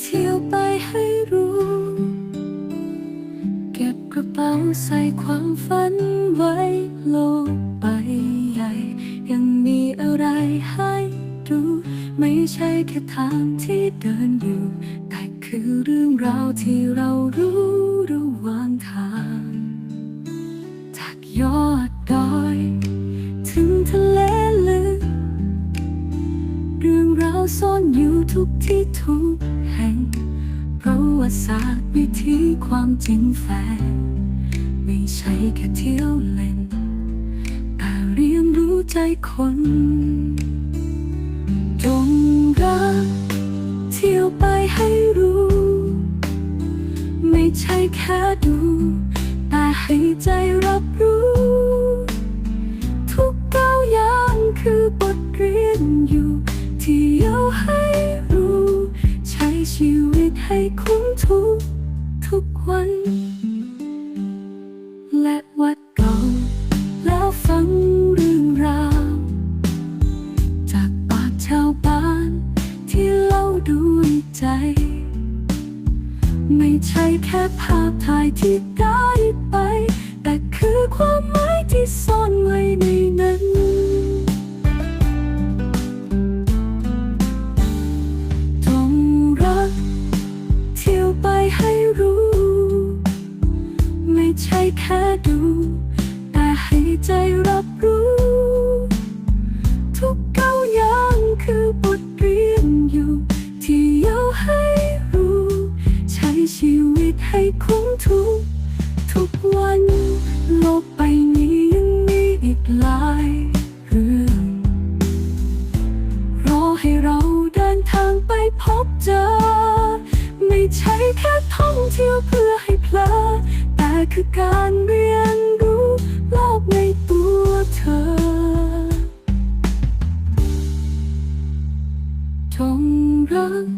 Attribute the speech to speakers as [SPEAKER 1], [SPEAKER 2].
[SPEAKER 1] เที่ยวไปให้รู้ เก็บกระเป๋าใส่ความฝันไว้โลกไปใหญ่ ยังมีอะไรให้ดูไม่ใช่แค่ทางที่เดินอยู่ แต่คือเรื่องราวที่เรารู้ระหว่างทาง จากยอดดอย ซ่อนอยู่ทุกที่ทุกแห่งประวัติศาสตร์วิธีความจริงแฝงไม่ใช่แค่เที่ยวเล่นแต่เรียนรู้ใจคนจงรักเที่ยวไปให้รู้ ไม่ใช่แค่ดู แต่ให้ใจรับรู้ ชีวิตให้คุ้มทุกทุกวัน และวัดเก่าแล้วฟังเรื่องราว จากปากชาวบ้านที่เล่าด้วยใจ ไม่ใช่แค่ภาพถ่ายที่ได้ไป แต่คือความหมายที่ซ่อนไว้ใน ช่แค่ดู แต่ให้ใจรับรู้ ทุกเก้าย่างคือบทเรียนอยู่ ที่เย้าให้รู้ ใช้ชีวิตให้คุ้มทุก ทุกวันโลกใบนี้ยังมีอีกหลายเรื่องรอให้เราเดินทางไปพบเจอ ไม่ใช่แค่ท่องเที่ยวเพื่อให้เพลิดแต่ คือการเรียนรู้โลกในตัวเธอ จงรัก